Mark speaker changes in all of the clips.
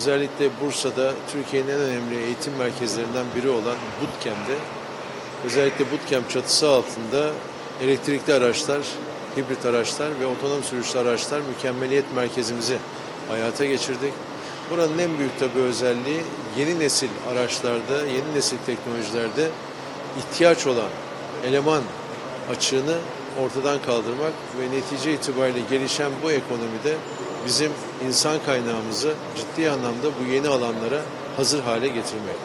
Speaker 1: özellikle Bursa'da Türkiye'nin en önemli eğitim merkezlerinden biri olan Bootcamp'te özellikle Bootcamp çatısı altında elektrikli araçlar, hibrit araçlar ve otonom sürüşlü araçlar mükemmeliyet merkezimizi hayata geçirdik. Buranın en büyük tabii özelliği yeni nesil araçlarda, yeni nesil teknolojilerde ihtiyaç olan eleman açığını ortadan kaldırmak ve netice itibariyle gelişen bu ekonomide bizim insan kaynağımızı ciddi anlamda bu yeni alanlara hazır hale getirmek.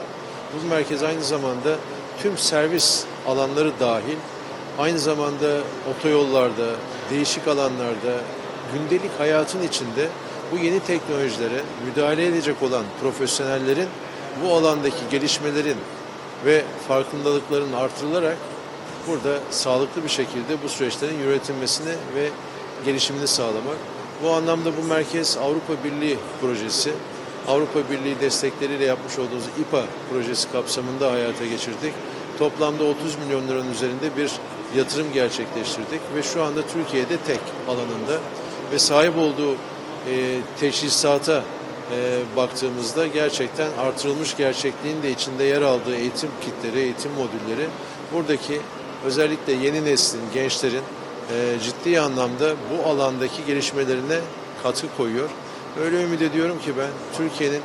Speaker 1: Bu merkez aynı zamanda tüm servis alanları dahil aynı zamanda otoyollarda, değişik alanlarda, gündelik hayatın içinde bu yeni teknolojilere müdahale edecek olan profesyonellerin bu alandaki gelişmelerin ve farkındalıkların artırılarak burada sağlıklı bir şekilde bu süreçlerin yönetilmesini ve gelişimini sağlamak. Bu anlamda bu merkez Avrupa Birliği projesi, Avrupa Birliği destekleriyle yapmış olduğumuz İPA projesi kapsamında hayata geçirdik. Toplamda 30 milyon liranın üzerinde bir yatırım gerçekleştirdik ve şu anda Türkiye'de tek alanında ve sahip olduğu e, teçhizata e, baktığımızda gerçekten artırılmış gerçekliğin de içinde yer aldığı eğitim kitleri, eğitim modülleri buradaki özellikle yeni neslin, gençlerin e, ciddi anlamda bu alandaki gelişmelerine katkı koyuyor. Öyle ümit ediyorum ki ben Türkiye'nin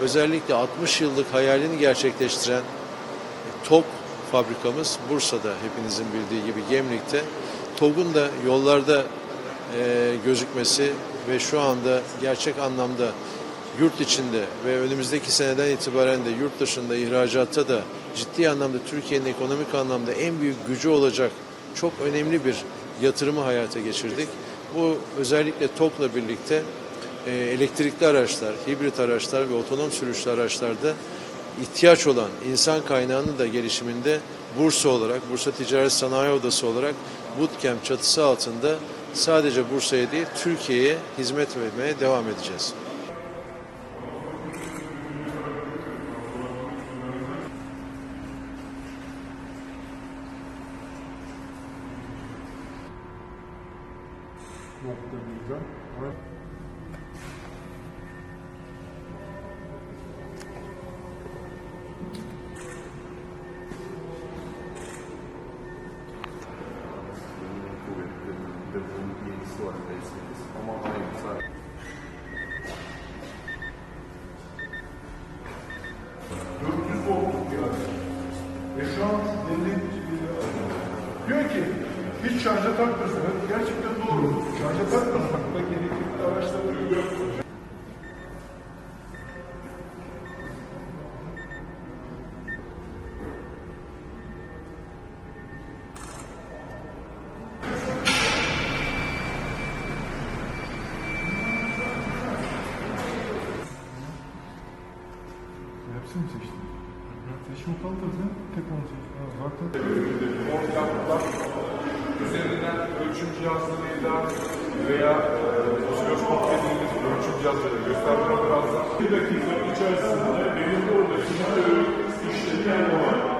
Speaker 1: özellikle 60 yıllık hayalini gerçekleştiren TOG fabrikamız Bursa'da hepinizin bildiği gibi Gemlik'te. TOG'un da yollarda e, gözükmesi ve şu anda gerçek anlamda yurt içinde ve önümüzdeki seneden itibaren de yurt dışında ihracatta da ciddi anlamda Türkiye'nin ekonomik anlamda en büyük gücü olacak çok önemli bir yatırımı hayata geçirdik. Bu özellikle TOK'la birlikte e, elektrikli araçlar, hibrit araçlar ve otonom sürüşlü araçlarda ihtiyaç olan insan kaynağının da gelişiminde Bursa olarak, Bursa Ticaret Sanayi Odası olarak Bootcamp çatısı altında sadece Bursa'ya değil Türkiye'ye hizmet vermeye devam edeceğiz.
Speaker 2: Bir araç. Ve şu an dinleyin diyor ki hiç şarja takmıyorsun. Evet, gerçekten doğru. Şarja takmasak da elektrikli araçları. Hepsini mi seçtin? Seçim kaldırdı. Tek onu seçtin. Ha, Zaten
Speaker 3: ortaklar üzerinden ölçüm cihazlarıyla veya e, osiloskop dediğimiz ölçüm cihazları göstermeler birazdan bir dakika içerisinde benim oradaki işlemi yapmam.